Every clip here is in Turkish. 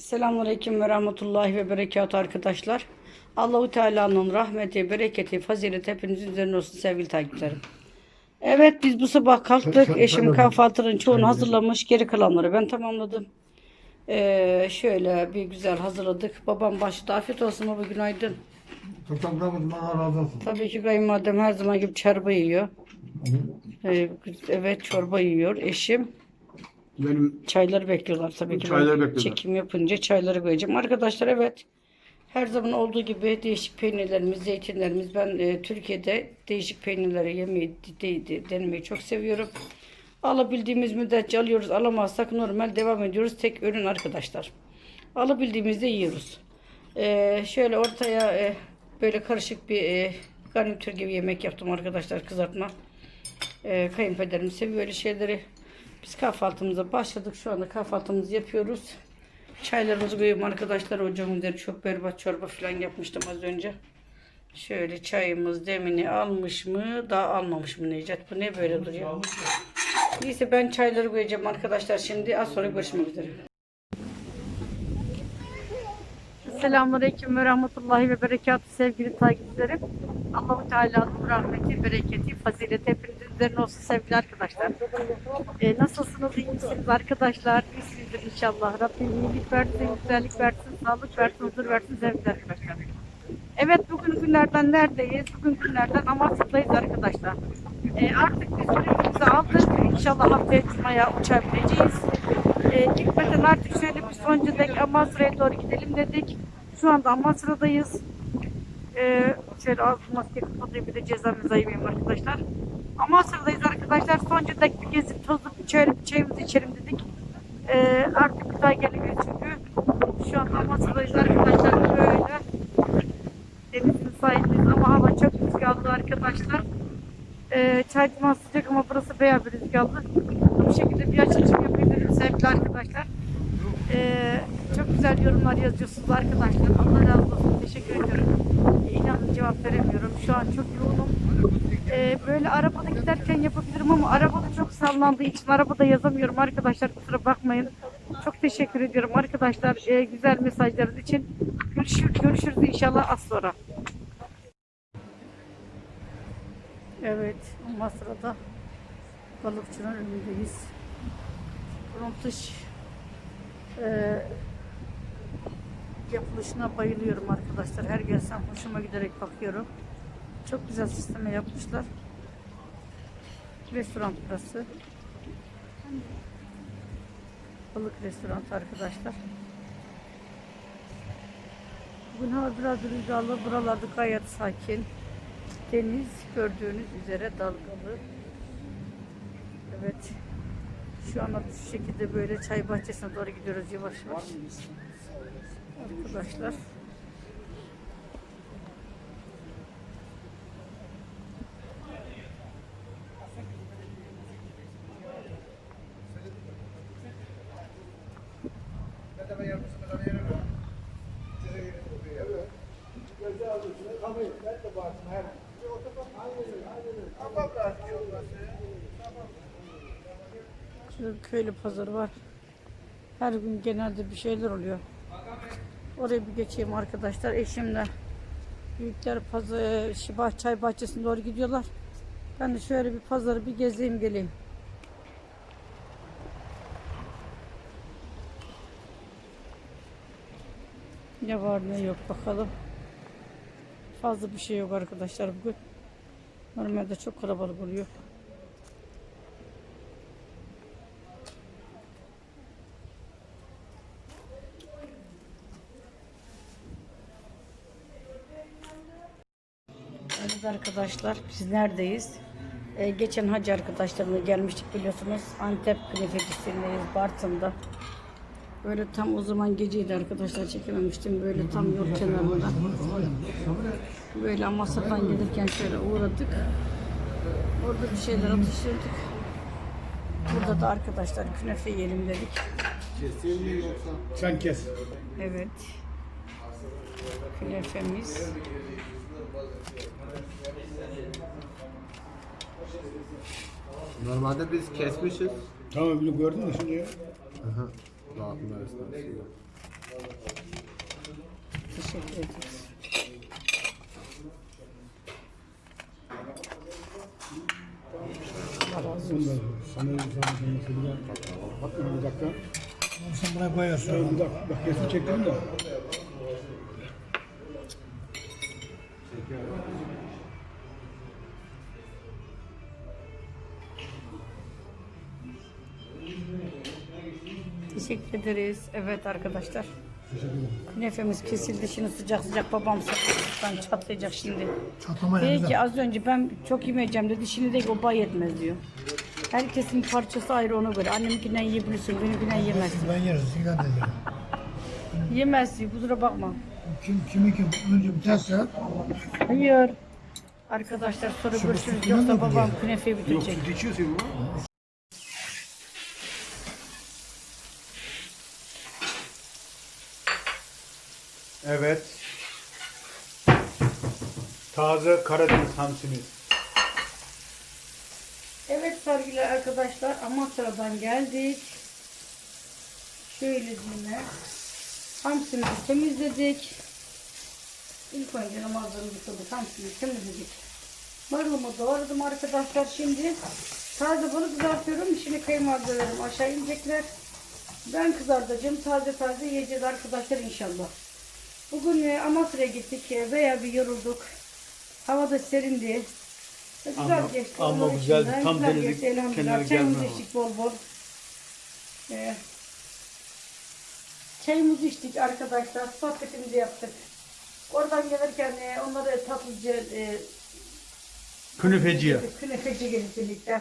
Selamünaleyküm ve rahmetullahi ve berekatü arkadaşlar. Allahu Teala'nın rahmeti, bereketi, fazileti hepinizin üzerine olsun sevgili takipçilerim. Evet biz bu sabah kalktık. Eşim kahvaltının çoğunu hazırlamış. Geri kalanları ben tamamladım. Ee, şöyle bir güzel hazırladık. Babam başta afiyet olsun baba günaydın. Tutamlarımız bana razı olsun. Tabii ki kayınvalidem her zaman gibi çorba yiyor. Ee, evet çorba yiyor. Eşim Benim Çayları bekliyorlar tabii ki. Çayları Ben bekliyorlar. Çekim yapınca çayları koyacağım. Arkadaşlar evet. Her zaman olduğu gibi değişik peynirlerimiz, zeytinlerimiz. Ben e, Türkiye'de değişik peynirleri yemeyi, de, de- denemeyi çok seviyorum. Alabildiğimiz müddetçe alıyoruz. Alamazsak normal devam ediyoruz. Tek ürün arkadaşlar. Alabildiğimizde yiyoruz. E, şöyle ortaya e, böyle karışık bir e, garnitür gibi yemek yaptım arkadaşlar. Kızartma. E, kayınpederim seviyor öyle şeyleri. Biz kahvaltımıza başladık. Şu anda kahvaltımızı yapıyoruz. Çaylarımızı koyuyorum arkadaşlar. Ocağımın üzerine çok berbat çorba falan yapmıştım az önce. Şöyle çayımız demini almış mı? Daha almamış mı Necat? Bu ne böyle duruyor? Neyse ben çayları koyacağım arkadaşlar şimdi. Az sonra görüşmek üzere. Selamünaleyküm ve rahmetullahi ve berekatü sevgili takipçilerim. Allahu Teala'nın rahmeti, bereketi, fazileti hepinizin üzerine olsun sevgili arkadaşlar. Ee, nasılsınız, iyi misiniz arkadaşlar? İyisinizdir inşallah. Rabbim iyilik versin, güzellik versin, sağlık versin, huzur versin sevgili arkadaşlar. Evet bugün günlerden neredeyiz? Bugün günlerden Amasya'dayız arkadaşlar. Ee, artık biz biletimizi aldık. İnşallah haftaya Cuma'ya uçağa bineceğiz. Ee, gitmeden artık şöyle bir sonuncu dek Amasra'ya doğru gidelim dedik. Şu anda Amasra'dayız. Ee, şöyle az maske kapatayım bir de cezamızı ayırayım arkadaşlar. Amasra'dayız arkadaşlar. Dek bir gezip tozup bir çayımızı içelim dedik. Ee, artık güzel geliyor çünkü. Şu an Amasra'dayız arkadaşlar. Böyle denizin sahibiyiz ama hava çok rüzgarlı arkadaşlar. Ee, çaycıman sıcak ama burası bayağı bir rüzgarlı. Bu şekilde bir açılışım yapayım dedim sevgili arkadaşlar. Ee, çok güzel yorumlar yazıyorsunuz arkadaşlar. Allah razı olsun. Teşekkür ediyorum. Cevap veremiyorum. Şu an çok yoğunum. Ee, böyle arabada giderken yapabilirim ama arabada çok sallandığı için arabada yazamıyorum arkadaşlar. Kusura bakmayın. Çok teşekkür ediyorum arkadaşlar. Ee, güzel mesajlarınız için. Görüşür, görüşürüz inşallah az sonra. Evet, Masra'da balıkçının önündeyiz. Dış e, yapılışına bayılıyorum arkadaşlar. Her gelsem hoşuma giderek bakıyorum. Çok güzel sisteme yapmışlar. Restoran burası. Balık restoranı arkadaşlar. Bugün hava biraz rüzgarlı. Buralarda gayet sakin. Deniz gördüğünüz üzere dalgalı. Evet. Şu anda şu şekilde böyle çay bahçesine doğru gidiyoruz yavaş yavaş. Arkadaşlar. Şurada köylü pazarı var. Her gün genelde bir şeyler oluyor. Oraya bir geçeyim arkadaşlar. Eşimle büyükler pazar, Şibah Çay Bahçesi'ne doğru gidiyorlar. Ben de şöyle bir pazarı bir gezeyim geleyim. Ne var ne yok bakalım. Fazla bir şey yok arkadaşlar bugün. Normalde çok kalabalık oluyor. Evet arkadaşlar biz neredeyiz? Ee, geçen hacı arkadaşlarımla gelmiştik biliyorsunuz. Antep künefecisindeyiz Bartın'da. Böyle tam o zaman geceydi arkadaşlar çekememiştim. Böyle tam yol kenarında. Böyle Amasya'dan gelirken şöyle uğradık. Orada bir şeyler atıştırdık. Burada da arkadaşlar künefe yiyelim dedik. Sen kes. Evet. Künefemiz. Normalde biz kesmişiz. Tamam bunu gördün mü şimdi ya? Aha. Dağıtma esnasında. Teşekkür ederiz. Sana Bak bir dakika. Sen buna koyarsın. Bir dakika. Bak resim çektim de. Teşekkür ederiz. Evet arkadaşlar. Künefemiz kesildi. Şimdi sıcak sıcak babam sıkıntıdan çatlayacak şimdi. Çatlama Dedi ki az önce ben çok yemeyeceğim dedi. Şimdi de o bay yetmez diyor. Herkesin parçası ayrı ona göre. Anneminkinden yiyebilirsin, benimkinden yemezsin. Ben yeriz. Sizden de yerim. Yemezsin, kusura bakma. Kim, kimi kim? Önce biterse Hayır. Arkadaşlar sonra görüşürüz. Yoksa babam künefeyi bitirecek. süt içiyorsun mu? Evet. Taze Karadeniz hamsimiz. Evet sevgili arkadaşlar Amasya'dan geldik. Şöyle yine hamsimizi temizledik. İlk önce namazlarımızı kıldık. Hamsimizi temizledik. Marulumu doğradım arkadaşlar. Şimdi taze balık kızartıyorum. Şimdi kayınvalidelerim aşağı inecekler. Ben kızartacağım. Taze taze yiyeceğiz arkadaşlar inşallah. Bugün e, Amasya'ya gittik. Veya bir yorulduk. Hava da serindi. E, Güzel Ama- geçti. ama Onun içinden tam güzel geçti, elhamdülillah. Çayımızı içtik bol bol. Ee, çayımızı içtik arkadaşlar. Sohbetimizi yaptık. Oradan gelirken e, onları tatlıcı e, Künefeciye. Künefeci birlikte.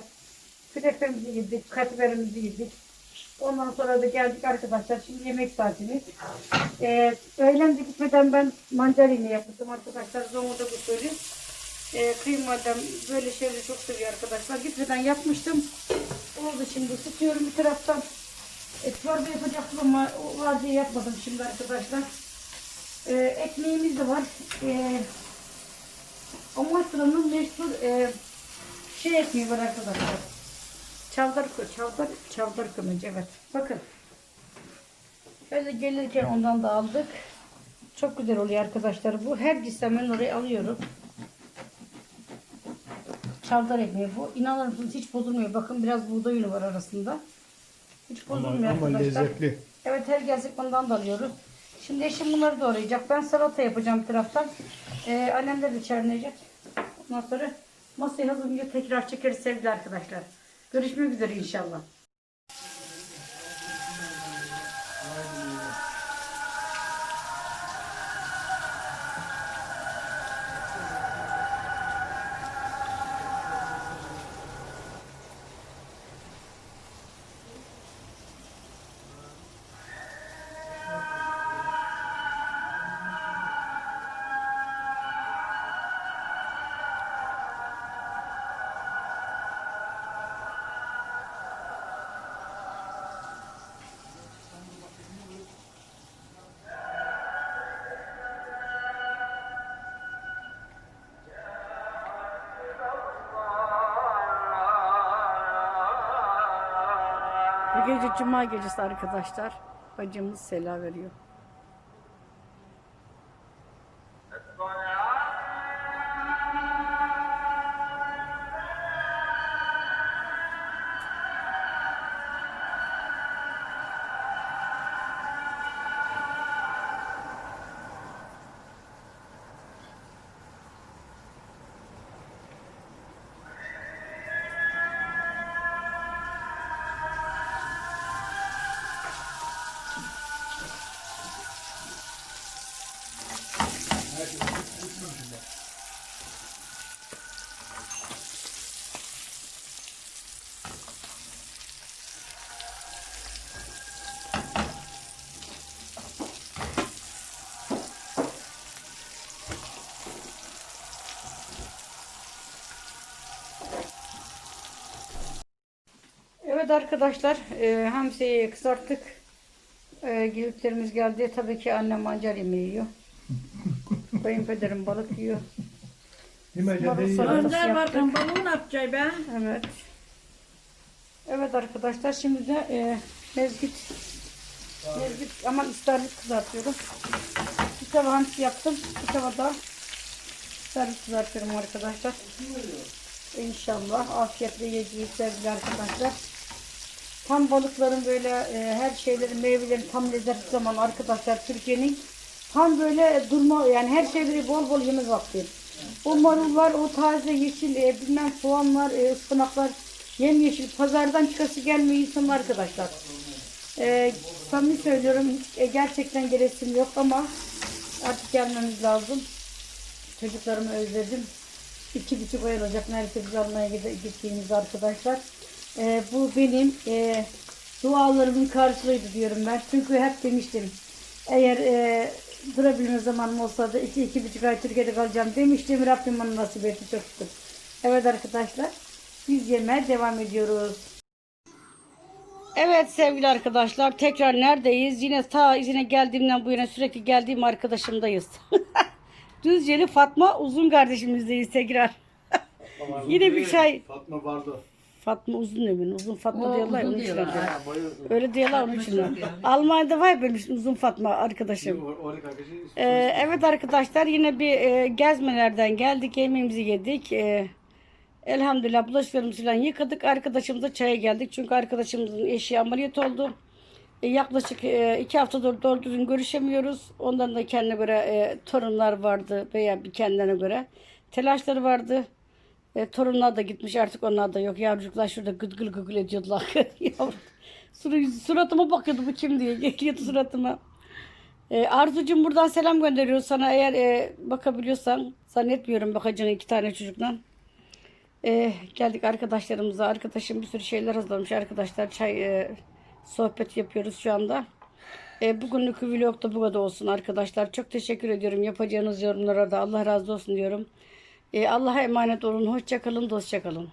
Künefemizi yedik, katiberimizi yedik. Ondan sonra da geldik arkadaşlar. Şimdi yemek saatimiz. Ee, öğlen de gitmeden ben mandalina yaptım arkadaşlar. Zonguldak usulü. Ee, kıymadan böyle şeyleri çok seviyor arkadaşlar. Gitmeden yapmıştım. Oldu şimdi ısıtıyorum bir taraftan. E, çorba yapacaktım ama o vadiye yapmadım şimdi arkadaşlar. Ee, ekmeğimiz de var. Ee, Amasya'nın meşhur e, şey ekmeği var arkadaşlar. Çavdar, çavdar, çavdar kömeci evet. Bakın. Şöyle gelirken ondan da aldık. Çok güzel oluyor arkadaşlar bu. Her gitsem oraya alıyorum. Çavdar ekmeği bu. İnanır mısınız hiç bozulmuyor. Bakın biraz buğday unu var arasında. Hiç Ama, bozulmuyor ama arkadaşlar. lezzetli. Evet her gelsek bundan da alıyoruz. Şimdi eşim bunları doğrayacak. Ben salata yapacağım taraftan. Ee, annem de çerleyecek. Ondan sonra masayı hazırlayınca tekrar çekeriz sevgili arkadaşlar. Görüşmek üzere inşallah. Gece cuma gecesi arkadaşlar. Bacımız sela veriyor. Evet arkadaşlar, e, hamsiyi kızarttık. E, geliplerimiz geldi. Tabii ki annem mancar yemeği yiyor. Kayınpederim balık yiyor. Marul salatası Önder yaptık. bakın balığı ne yapacak be? Evet. Evet arkadaşlar şimdi de e, mezgit Mevcut ama istavrit kızartıyorum. Bir tava hamsi yaptım. Bir tava da istavrit kızartıyorum arkadaşlar. İnşallah afiyetle yiyeceğiz sevgili arkadaşlar. Tam balıkların böyle e, her şeylerin meyvelerin tam lezzetli zaman arkadaşlar Türkiye'nin tam böyle durma yani her şeyleri bol bol yeme vakti. O marullar, o taze yeşil e, bilmem soğanlar, e, ıspanaklar yemyeşil pazardan çıkası gelmiyor insan arkadaşlar. E, samimi söylüyorum e, gerçekten geresim yok ama artık gelmemiz lazım. Çocuklarımı özledim. İki buçuk ay olacak neredeyse biz almaya gittiğimiz arkadaşlar. Ee, bu benim e, dualarımın karşılığıydı diyorum ben. Çünkü hep demiştim. Eğer e, durabilme zamanım olsa da iki, iki buçuk ay Türkiye'de kalacağım demiştim. Rabbim bana nasip etti çok şükür. Evet arkadaşlar. Biz yemeğe devam ediyoruz. Evet sevgili arkadaşlar tekrar neredeyiz? Yine ta izine geldiğimden bu yana sürekli geldiğim arkadaşımdayız. Düzceli Fatma uzun kardeşimizdeyiz tekrar. Yine bir çay. Fatma vardı. Fatma uzun emin. Uzun Fatma diyorlar. Onun için öyle. Ha, boyu. Öyle diyorlar onun için. Almanya'da var benim uzun Fatma arkadaşım. Or-. Ee, evet arkadaşlar yine bir e, gezmelerden geldik. Yemeğimizi yedik. Ee, elhamdülillah bulaşıklarımızı falan yıkadık. Arkadaşımıza çaya geldik. Çünkü arkadaşımızın eşi ameliyat oldu. E, yaklaşık e, iki haftadır doğru düzgün görüşemiyoruz. Ondan da kendine göre e, torunlar vardı veya bir kendine göre telaşları vardı. E, torunlar da gitmiş artık onlar da yok. Yavrucuklar şurada gıdgıl gıgıl ediyordular. Yavrum, sur- suratıma bakıyordu bu kim diye. Geliyordu suratıma. E, Arzucuğum buradan selam gönderiyoruz sana. Eğer e, bakabiliyorsan zannetmiyorum bakacağını iki tane çocuktan. E, geldik arkadaşlarımıza. Arkadaşım bir sürü şeyler hazırlamış arkadaşlar. Çay e, sohbet yapıyoruz şu anda. E, bugünlük vlog da bu kadar olsun arkadaşlar. Çok teşekkür ediyorum yapacağınız yorumlara da. Allah razı olsun diyorum. E, Allah'a emanet olun. Hoşça kalın, dostça kalın.